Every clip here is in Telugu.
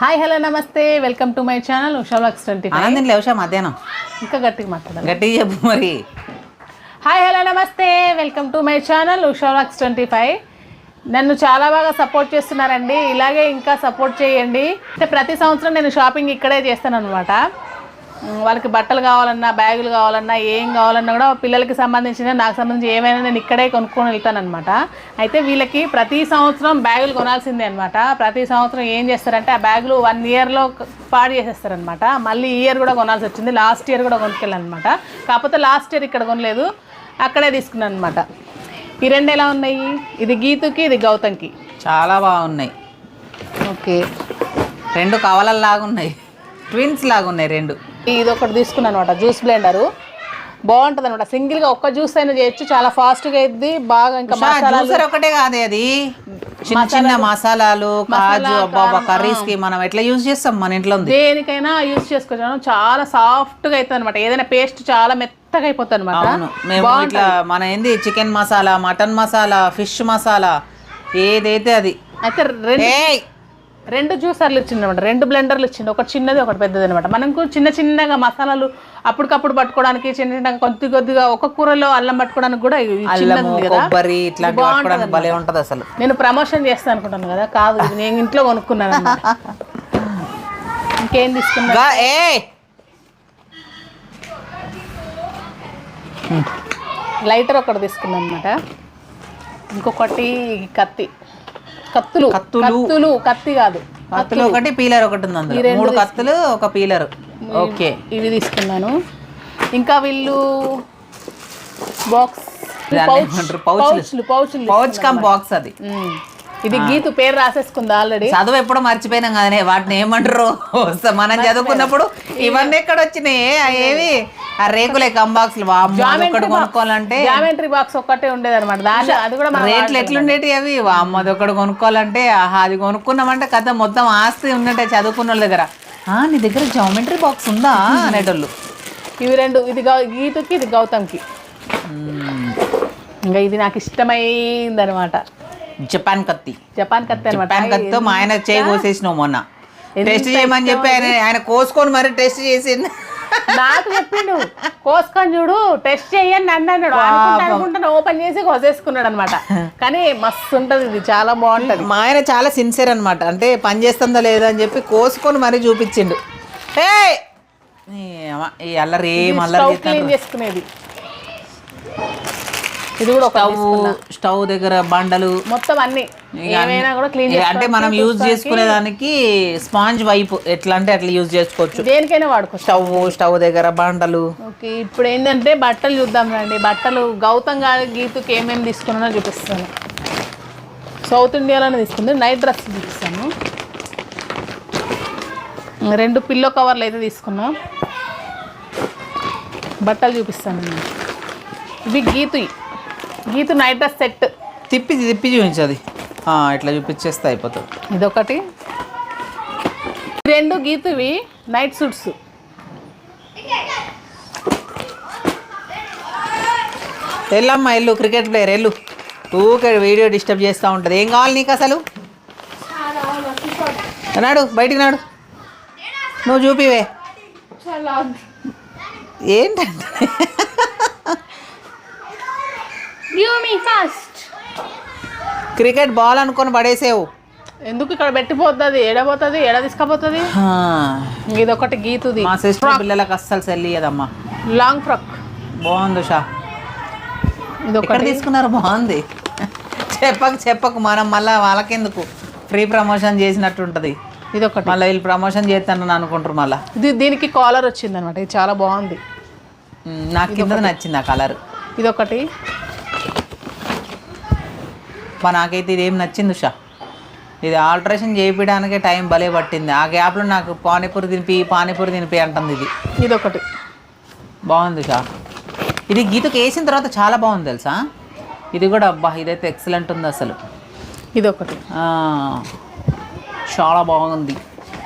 Hi hello namaste. Welcome to my channel Usha blogs twenty ఆనందం లేవషా మధ్యాహ్నం. ఇంకా గట్టిగా మాట్లాడాలి. గట్టిగా చెప్పు మరి. Hi hello namaste. Welcome to my channel Usha blogs twenty five నన్ను చాలా బాగా సపోర్ట్ చేస్తున్నారండి. ఇలాగే ఇంకా సపోర్ట్ చేయండి. అంటే ప్రతి సంవత్సరం నేను షాపింగ్ ఇక్కడే చేస్తాను అనమాట వాళ్ళకి బట్టలు కావాలన్నా బ్యాగులు కావాలన్నా ఏం కావాలన్నా కూడా పిల్లలకి సంబంధించిన నాకు సంబంధించి ఏమైనా నేను ఇక్కడే కొనుక్కొని వెళ్తాను అనమాట అయితే వీళ్ళకి ప్రతి సంవత్సరం బ్యాగులు కొనాల్సిందే అనమాట ప్రతి సంవత్సరం ఏం చేస్తారంటే ఆ బ్యాగులు వన్ ఇయర్లో పాడు చేసేస్తారనమాట మళ్ళీ ఇయర్ కూడా కొనాల్సి వచ్చింది. లాస్ట్ ఇయర్ కూడా కొనుక్కెళ్ళాను అనమాట కాకపోతే లాస్ట్ ఇయర్ ఇక్కడ కొనలేదు. అక్కడే తీసుకున్నాను అనమాట ఈ రెండు ఎలా ఉన్నాయి? ఇది గీతుకి ఇది గౌతంకి చాలా బాగున్నాయి. ఓకే. రెండు కవలల్లాగా ఉన్నాయి ట్విన్స్ లాగా ఉన్నాయి రెండు. ఇది ఒకటి తీసుకున్నాను అనమాట జ్యూస్ బ్లెండరు. బాగుంటుంది అనమాట సింగిల్గా ఒక్క జ్యూస్ అయినా చేయొచ్చు చాలా ఫాస్ట్గా అయింది బాగా ఇంకా మసాలా జ్యూసర్ ఒకటే కాదే అది? చిన్న చిన్న మసాలాలు కాజు అబ్బాబా కర్రీస్కి మనం ఎట్లా యూజ్ చేస్తాం మన ఇంట్లో దేనికైనా యూజ్ చేసుకోవచ్చు చాలా సాఫ్ట్గా అవుతుంది అనమాట ఏదైనా పేస్ట్ చాలా మెత్తగా అయిపోతుంది అనమాట అవును మేము ఇట్లా మన ఏంది chicken masala mutton masala fish masala ఏదైతే అది. అయితే రెండు రెండు జ్యూసర్లు ఇచ్చిండు అనమాట రెండు బ్లెండర్లు ఇచ్చిండు. ఒకటి చిన్నది ఒకటి పెద్దది అనమాట మనకు చిన్న చిన్నగా మసాలాలు అప్పటికప్పుడు పట్టుకోవడానికి చిన్న చిన్నగా కొద్ది కొద్దిగా ఒక కూరలో అల్లం పట్టుకోవడానికి కూడా కొబ్బరి భలే ఉంటది అసలు నేను ప్రమోషన్ చేస్తాను అనుకుంటాను కదా. కాదు నేను ఇంట్లో కొనుక్కున్నాను. ఇంకేం తీసుకున్నా ఏయ్ లైటర్ ఒకటి తీసుకున్నాను అనమాట ఇంకొకటి కత్తి. కత్తులు. కత్తులు. కత్తి కాదు. కత్తులు ఒకటి పీలర్ ఒకటి ఉంది మూడు కత్తులు ఒక పీలర్. ఓకే. ఇవి తీసుకున్నాను. ఇంకా వీళ్ళు బాక్స్. పౌచ్లు. పౌచ్లు పౌచ్ కమ్ బాక్స్ అది. ఇది గీతు పేరు రాసేసుకుంది ఆల్రెడీ. చదువు ఎప్పుడో మర్చిపోయినాం కదనే వాటిని ఏమంటారు? మనం చదువుకున్నప్పుడు ఇవన్నీ ఎక్కడ వచ్చినాయి? ఏవి? ఆ రేకులే కంబాక్స్ ఒకటి కొనుక్కోవాలంటే జామెంట్రీ బాక్స్ ఒక్కటే ఉండేది అనమాట అది కూడా రేట్లు ఎట్లుండేటి అవి? అమ్మది ఒకటి కొనుక్కోవాలంటే ఆహా అది కొనుక్కున్నామంటే కథ మొత్తం ఆస్తి ఉన్నట్టే చదువుకున్న వాళ్ళ దగ్గర. ఆ నీ దగ్గర జామెట్రీ బాక్స్ ఉందా? అనేటోళ్ళు. ఇవి రెండు ఇది గీతుకి ఇది గౌతమ్కి. ఇంకా ఇది నాకు ఇష్టమైంది అనమాట జపాన్ కత్తి. జపాన్ కత్తి అనమాట జపాన్ కత్తితో మా ఆయన చేయి కోసేసినావు మొన్న. టెస్ట్ చేయమని చెప్పి ఆయన ఆయన కోసుకొని మరి టెస్ట్ చేసింది. నాకు చెప్పిండు కోసుకొని చూడు టెస్ట్ చెయ్యని నన్ను అన్నాడు. అనుకుంటా అనుకుంటా ఓపెన్ చేసి కోసేసుకున్నాడు అనమాట. కానీ మస్తు ఉంటది ఇది చాలా బాగుంటది. మా ఆయన చాలా సిన్సియర్ అనమాట అంటే పని చేస్తుందో లేదో అని చెప్పి కోసుకొని మరీ చూపించిండు! ఈ అల్లరి ఏం అల్లరి క్లీన్ చేసుకునేది. ఇది కూడా ఒక స్టవ్ స్టవ్ దగ్గర బండలు మొత్తం అన్ని. ఏమైనా కూడా క్లీన్ అంటే మనం యూజ్ చేసుకునే దానికి స్పాంజ్ వైపు ఎట్లా అంటే అట్లా యూజ్ చేసుకోవచ్చు. దేనికైనా వాడుకోవచ్చు. స్టవ్ స్టవ్ దగ్గర బండలు. ఓకే ఇప్పుడు ఏంటంటే బట్టలు చూద్దాం రండి. బట్టలు గౌతమ్ గారి గీతుకి ఏమేమి తీసుకున్నానో చూపిస్తాను. సౌత్ ఇండియాలోనే తీసుకుంది. నైట్ డ్రెస్ చూపిస్తాను. రెండు పిల్లో కవర్లు అయితే తీసుకున్నాం. బట్టలు చూపిస్తాను. ఇవి Geetu Geetu night dress set. తిప్పి తిప్పి చూపించది. ఇట్లా చూపించేస్తే అయిపోతుంది. ఇదొకటి. రెండు గీతువి నైట్ సూట్స్. వెళ్ళమ్మా వెళ్ళు క్రికెట్ ప్లేయర్ వెళ్ళు ఊకే వీడియో డిస్టర్బ్ చేస్తూ ఉంటుంది. ఏం కావాలి నీకు అసలు? నాడు బయటికి నాడు. నువ్వు చూపివే. ఏంటంటే? Give me first. Cricket ball అనుకొని పడేసేవు. ఎందుకు ఇక్కడ పెట్టిపోతుంది? ఎడబోతుంది ఎడ తీసుకపోతుంది? ఇదొకటి గీతుది. మా సిస్టర్ పిల్లలకు అస్సలు సెల్లియదమ్మా లాంగ్ ఫ్రాక్ బాగుంది షా ఎక్కడ ఇదొకటి తీసుకున్నారు? బాగుంది. చెప్పకు చెప్పకు. మనం మళ్ళీ వాళ్ళకెందుకు? ఫ్రీ ప్రమోషన్ చేసినట్టు ఉంటుంది ఇదొకటి. మళ్ళీ వీళ్ళు ప్రమోషన్ చేస్తానని అనుకుంటారు మళ్ళీ. ఇది దీనికి కాలర్ వచ్చింది అనమాట ఇది చాలా బాగుంది. నాకు కింద నచ్చింది ఆ కలర్ ఇదొకటి. మా నాకైతే ఇదేం నచ్చింది ఉషా. ఇది ఆల్టరేషన్ చేయించడానికే టైం భలే పట్టింది. ఆ గ్యాప్లో నాకు పానీపూరి తినిపి పానీపూరి తినిపి అంటుంది ఇది. ఇదొకటి. బాగుంది ఉషా. ఇది గీతకు వేసిన తర్వాత చాలా బాగుంది తెలుసా? ఇది కూడా అబ్బా ఇదైతే ఎక్సలెంట్ ఉంది అసలు. ఇదొకటి. చాలా బాగుంది.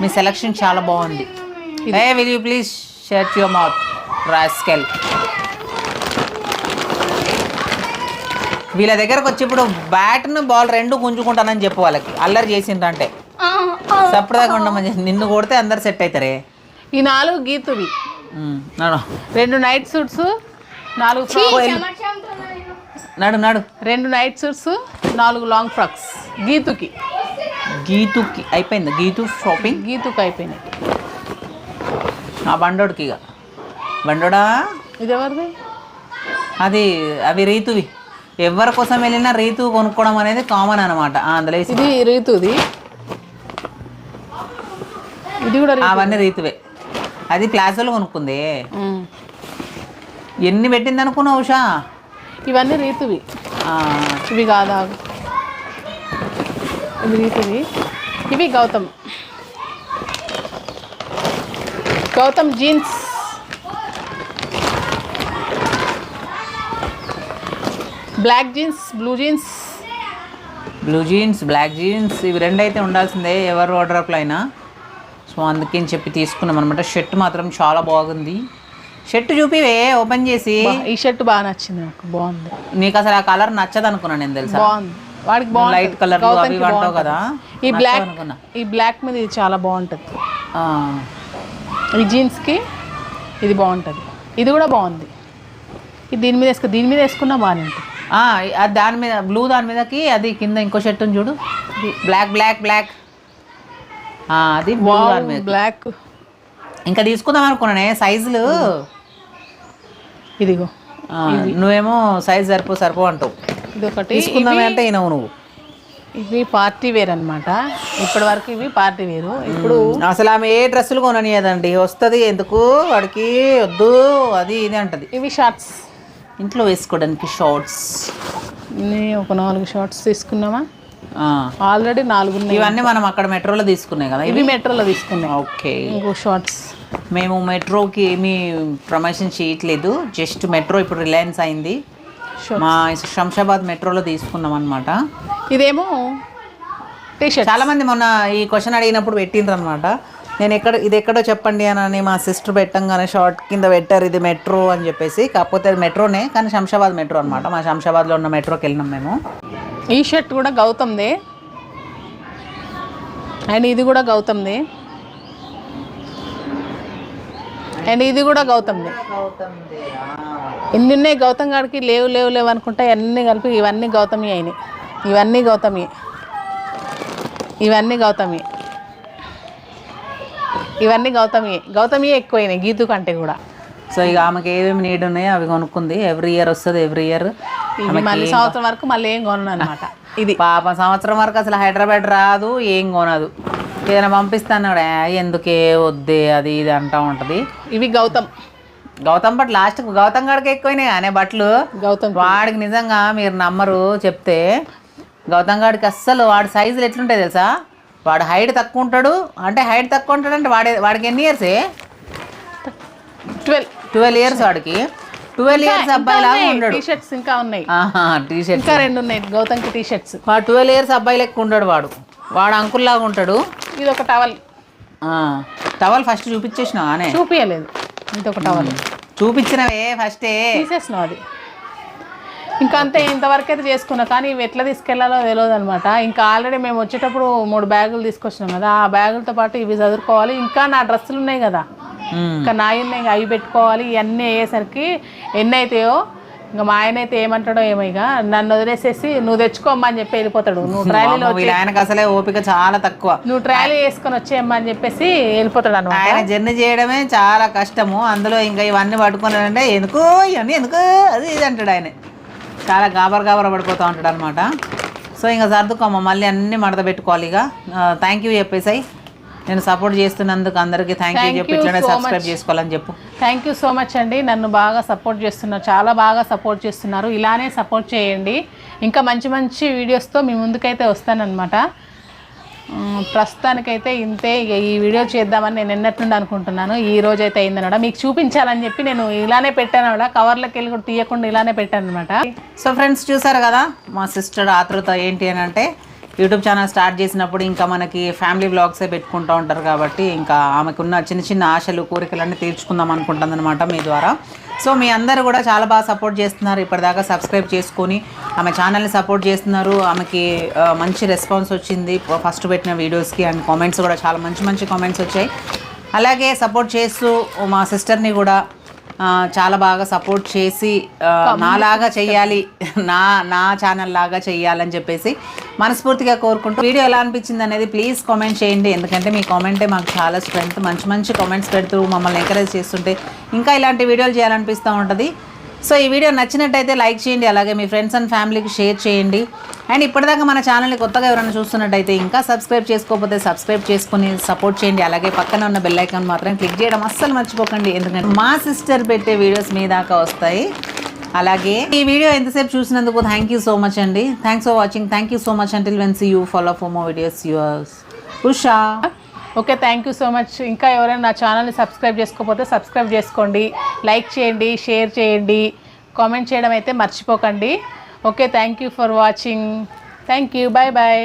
మీ సెలక్షన్ చాలా బాగుంది. ఏ will you please shut your mouth rascal వీళ్ళ దగ్గరకు వచ్చి ఇప్పుడు బ్యాట్ను బాల్ రెండు గుంజుకుంటానని చెప్పు వాళ్ళకి. అల్లరి Uh, సప్పదాకా ఉండమని నిన్ను కొడితే అందరు సెట్ అవుతారే ఈ నాలుగు గీతువి. రెండు నైట్ సూట్స్ నాలుగు నడు నడు. రెండు నైట్ సూట్స్ నాలుగు లాంగ్ ఫ్రాక్స్. గీతుకి. గీతుకి అయిపోయింది? గీతు షాపింగ్? గీతుకి అయిపోయినాయి. ఆ బండోడికి ఇక బండోడా? ఇది ఎవరిది అది అవి రీతువి. ఎవరి కోసం వెళ్ళినా రీతు కొనుక్కోవడం అనేది కామన్ అనమాట అందులో ఇది రీతుది. ఇది కూడా రీతు. అవన్నీ రీతువే. అది ప్లాజోలో కొనుక్కుంది. ఎన్ని పెట్టింది అనుకున్నావు ఉషా? ఇవన్నీ రీతువి. ఇవి కాదా? ఇవి రీతువి ఇవి Gautam. Gautam jeans. Black jeans blue jeans. Blue jeans black jeans ఇవి రెండు అయితే ఉండాల్సిందే ఎవరు వార్డ్రోప్లో అయినా. సో అందుకని చెప్పి తీసుకున్నాం అనమాట షర్ట్ మాత్రం చాలా బాగుంది. షర్ట్ చూపివే ఓపెన్ చేసి. ఈ షర్ట్ బాగా నచ్చింది నాకు బాగుంది. నీకు అసలు ఆ కలర్ నచ్చదు అనుకున్నా నేను తెలుసా? బాగుంది. వాడికి బాగుంది లైట్ కలర్ అవి ఇవి అంటావు కదా? ఈ బ్లాక్ అనుకున్నా. ఈ బ్లాక్ మీద ఇది చాలా బాగుంటుంది. ఈ జీన్స్కి ఇది బాగుంటుంది. ఇది కూడా బాగుంది. దీని మీద వేసుకు దీని మీద వేసుకున్నా బాగానే ఉంటుంది. దాని మీద బ్లూ దాని మీదకి అది కింద ఇంకో షర్ట్ ఉంది చూడు. బ్లాక్ బ్లాక్ బ్లాక్ అది బ్లూ దాని మీద బ్లాక్ ఇంకా తీసుకుందాం అనుకున్నానే సైజులు ఇదిగో. నువ్వేమో సైజ్ సరిపో సరిపో అంటావు. ఇది ఒకటి తీసుకుందామే అంటే ఈయనవు నువ్వు. ఇవి పార్టీ వేర్ అనమాట ఇప్పటి వరకు ఇవి పార్టీ వేరు ఇప్పుడు అసలు ఆమె ఏ డ్రెస్సులు కొననియదండి? వస్తుంది ఎందుకు? వాడికి వద్దు అది ఇది అంటది. ఇవి షార్ట్స్ ఇంట్లో వేసుకోవడానికి షార్ట్స్. ఒక నాలుగు షార్ట్స్ తీసుకున్నామా? ఆల్రెడీ నాలుగు ఇవన్నీ మనం అక్కడ మెట్రోలో తీసుకున్నాయి కదా? ఇవి మెట్రోలో తీసుకున్నాం ఓకే. ఇంకో షార్ట్స్. మేము మెట్రోకి ఏమీ ప్రమోషన్ చేయట్లేదు. జస్ట్ మెట్రో ఇప్పుడు రిలయన్స్ అయింది. మా శంషాబాద్ మెట్రోలో తీసుకున్నాం అనమాట ఇదేమో టీ షర్ట్ చాలా మంది మొన్న ఈ క్వశ్చన్ అడిగినప్పుడు పెట్టిండ్రు అనమాట నేను ఎక్కడ ఇది ఎక్కడో చెప్పండి అని మా సిస్టర్ పెట్టంగానే షార్ట్ కింద పెట్టారు ఇది మెట్రో అని చెప్పేసి. కాకపోతే అది మెట్రోనే కానీ శంషాబాద్ మెట్రో అనమాట మా శంషాబాద్లో ఉన్న మెట్రోకి వెళ్ళినాం మేము. ఈ షర్ట్ కూడా గౌతమ్దే. అండ్ ఇది కూడా గౌతమ్దే. అండ్ ఇది కూడా గౌతమ్దే. ఎన్ని ఉన్నాయి గౌతమ్ గారికి లేవు లేవు లేవు అనుకుంటే అన్నీ కలిపి ఇవన్నీ గౌతమి అయినాయి. ఇవన్నీ గౌతమి. ఇవన్నీ గౌతమి. ఇవన్నీ గౌతమి గౌతమి ఎక్కువైనాయి గీతు కంటే కూడా. సో ఇక ఆమెకి ఏమేమి నీడ్ ఉన్నాయో అవి కొనుక్కుంది. ఎవ్రీ ఇయర్ వస్తుంది ఎవ్రీ ఇయర్ మళ్ళీ సంవత్సరం వరకు మళ్ళీ ఏం కొనను అనమాట ఇది. పాప సంవత్సరం వరకు అసలు హైదరాబాద్ రాదు ఏం కొనదు. ఏదైనా పంపిస్తాను ఎందుకే వద్దే అది ఇది అంటా ఉంటుంది. ఇవి గౌతమ్. గౌతమ్ బట్ లాస్ట్ గౌతమ్ గడికి ఎక్కువైనాయి అనే బట్టలు. గౌతమ్ వాడికి నిజంగా మీరు నమ్మరు చెప్తే గౌతమ్ గాడికి అస్సలు వాడి సైజులు ఎట్లుంటాయి తెలుసా? వాడు హైట్ తక్కువ ఉంటాడు అంటే హైట్ తక్కువ ఉంటాడు అంటే వాడి వాడికి ఎన్ని ఇయర్సే? ట్వెల్వ్. ట్వెల్వ్ ఇయర్స్ వాడికి. ట్వెల్వ్ ఇయర్స్ అబ్బాయి లాగా ఉండడు. టీ షర్ట్స్ ఇంకా ఉన్నాయి. టీ షర్ట్ ఇంకా రెండు ఉన్నాయి. గౌతమ్కి టీ షర్ట్స్ వాడు ట్వెల్వ్ ఇయర్స్ అబ్బాయి లెక్క ఉండడు వాడు. వాడు అంకుల్ లాగా ఉంటాడు. ఇది ఒక టవల్. టవల్ ఫస్ట్ చూపించేసిన అనే? చూపించలేదు ఇది ఒక టవల్. చూపించినవే ఫస్టే. తీసేసినాం అది. ఇంకా అంతే ఇంతవరకు అయితే చేసుకున్నా. కానీ ఇవి ఎట్లా తీసుకెళ్ళాలో తెలియదు అనమాట ఇంకా ఆల్రెడీ మేము వచ్చేటప్పుడు మూడు బ్యాగులు తీసుకొచ్చినాం కదా. ఆ బ్యాగులతో పాటు ఇవి చదువుకోవాలి. ఇంకా నా డ్రెస్సులు ఉన్నాయి కదా. ఇంకా నా ఉన్నాయి. ఇంకా అవి పెట్టుకోవాలి. ఇవన్నీ అయ్యేసరికి ఎన్ని అవుతాయో ఇంకా మా ఆయన అయితే ఏమంటాడో ఏమో ఇక. నన్ను వదిలేసేసి నువ్వు తెచ్చుకోమ్మా అని చెప్పి వెళ్ళిపోతాడు. నువ్వు ట్రాలీలో ఆయనకు అసలే ఓపిక చాలా తక్కువ. నువ్వు ట్రాలీ వేసుకొని వచ్చేయమ్మా అని చెప్పేసి వెళ్ళిపోతాడు అనమాట ఆయన జర్నీ చేయడమే చాలా కష్టము. అందులో ఇంకా ఇవన్నీ పట్టుకున్నాడంటే ఎందుకు ఇవన్నీ ఎందుకు అది ఇది అంటాడు ఆయన. చాలా గాబర గాబర పడిపోతూ ఉంటాడు అనమాట సో ఇంకా సర్దుకోమ్మ మళ్ళీ అన్ని మడత పెట్టుకోవాలి ఇక. థ్యాంక్ యూ చెప్పేసాయి. నేను సపోర్ట్ చేస్తున్నందుకు అందరికీ థ్యాంక్ యూ చెప్పి ఇట్లనే సబ్స్క్రైబ్. చేసుకోవాలని చెప్పు. థ్యాంక్ యూ సో మచ్ అండి. నన్ను బాగా సపోర్ట్ చేస్తున్నారు చాలా బాగా సపోర్ట్ చేస్తున్నారు. ఇలానే సపోర్ట్ చేయండి. ఇంకా మంచి మంచి వీడియోస్తో మీ ముందుకైతే వస్తానన్నమాట. ప్రస్తుతానికైతే ఇంతే. ఈ వీడియో చేద్దామని నేను ఎన్నట్టుండి అనుకుంటున్నాను. ఈ రోజు అయితే అయిందనమాట మీకు చూపించాలని చెప్పి నేను ఇలానే పెట్టాను అనమాట కవర్లోకి వెళ్ళి కూడా తీయకుండా ఇలానే పెట్టాను అనమాట సో ఫ్రెండ్స్ చూసారు కదా మా సిస్టర్ ఆతృత ఏంటి అని అంటే యూట్యూబ్ ఛానల్ స్టార్ట్ చేసినప్పుడు ఇంకా మనకి ఫ్యామిలీ బ్లాగ్సే పెట్టుకుంటూ ఉంటారు కాబట్టి ఇంకా ఆమెకున్న చిన్న చిన్న ఆశలు కోరికలన్నీ తీర్చుకుందాం అనుకుంటుంది మీ ద్వారా. సో మీ అందరూ కూడా చాలా బాగా సపోర్ట్ చేస్తున్నారు. ఇప్పటిదాకా సబ్స్క్రైబ్ చేసుకొని ఆమె ఛానల్ని సపోర్ట్ చేస్తున్నారు. ఆమెకి మంచి రెస్పాన్స్ వచ్చింది ఫస్ట్ పెట్టిన వీడియోస్కి అండ్ కామెంట్స్ కూడా చాలా మంచి మంచి కామెంట్స్ వచ్చాయి. అలాగే సపోర్ట్ చేస్తూ మా సిస్టర్ని కూడా చాలా బాగా సపోర్ట్ చేసి నాలాగా చెయ్యాలి. నా నా ఛానల్ లాగా చెయ్యాలని చెప్పేసి మనస్ఫూర్తిగా కోరుకుంటూ వీడియో ఎలా అనిపించింది అనేది ప్లీజ్ కామెంట్ చేయండి. ఎందుకంటే మీ కామెంటే మాకు చాలా స్ట్రెంత్ మంచి మంచి కామెంట్స్ పెడుతూ మమ్మల్ని ఎంకరేజ్ చేస్తుంటే ఇంకా ఇలాంటి వీడియోలు చేయాలనిపిస్తూ ఉంటుంది. సో ఈ వీడియో నచ్చినట్టయితే లైక్ చేయండి అలాగే మీ ఫ్రెండ్స్ అండ్ ఫ్యామిలీకి షేర్ చేయండి. అండ్ ఇప్పటిదాకా మన ఛానల్ని కొత్తగా ఎవరైనా చూస్తున్నట్టయితే ఇంకా సబ్స్క్రైబ్ చేసుకోకపోతే సబ్స్క్రైబ్ చేసుకుని సపోర్ట్ చేయండి అలాగే పక్కన ఉన్న బెల్ ఐకాన్ మాత్రం క్లిక్ చేయడం అస్సలు మర్చిపోకండి. ఎందుకంటే మా సిస్టర్ పెట్టే వీడియోస్ మీ దాకా వస్తాయి. అలాగే ఈ వీడియో ఎంతసేపు చూసినందుకు థ్యాంక్ యూ సో మచ్ అండి. Thanks for watching thank you so much until when see you follow for more videos yours Usha okay thank you so much ఇంకా ఎవరైనా నా ఛానల్ని సబ్స్క్రైబ్ చేసుకోకపోతే సబ్స్క్రైబ్ చేసుకోండి లైక్ చేయండి షేర్ చేయండి కామెంట్ చేయడం అయితే మర్చిపోకండి. Okay thank you for watching thank you bye bye